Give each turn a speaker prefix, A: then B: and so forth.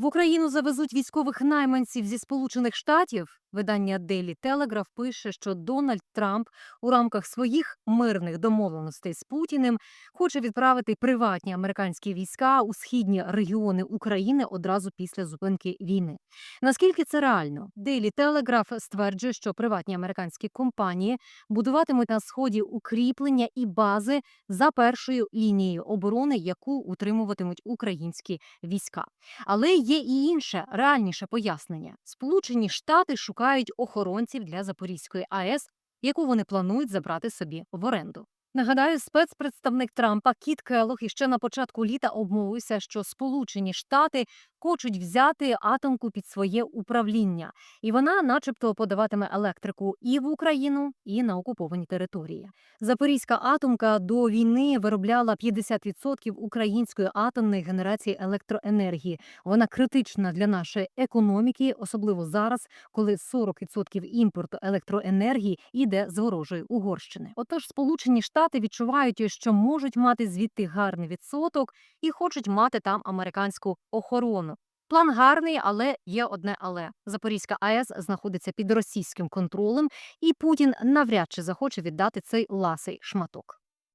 A: В Україну завезуть військових найманців зі Сполучених Штатів. Видання Daily Telegraph пише, що Дональд Трамп у рамках своїх мирних домовленостей з Путіним хоче відправити приватні американські війська у східні регіони України одразу після зупинки війни. Наскільки це реально? Daily Telegraph стверджує, що приватні американські компанії будуватимуть на сході укріплення і бази за першою лінією оборони, яку утримуватимуть українські війська. Але є і інше реальніше пояснення: Сполучені Штати шукають охоронців для Запорізької АЕС, яку вони планують забрати собі в оренду. Нагадаю, спецпредставник Трампа Кіт Келлог іще на початку літа обмовився, що Сполучені Штати хочуть взяти атомку під своє управління, і вона, начебто, подаватиме електрику і в Україну, і на окуповані території. Запорізька атомка до війни виробляла 50% української атомної генерації електроенергії. Вона критична для нашої економіки, особливо зараз, коли 40% імпорту електроенергії йде з ворожої Угорщини. Отож, Сполучені Штати відчувають, що можуть мати звідти гарний відсоток і хочуть мати там американську охорону. План гарний, але є одне але Запорізька АЕС знаходиться під російським контролем, і Путін навряд чи захоче віддати цей ласий шматок.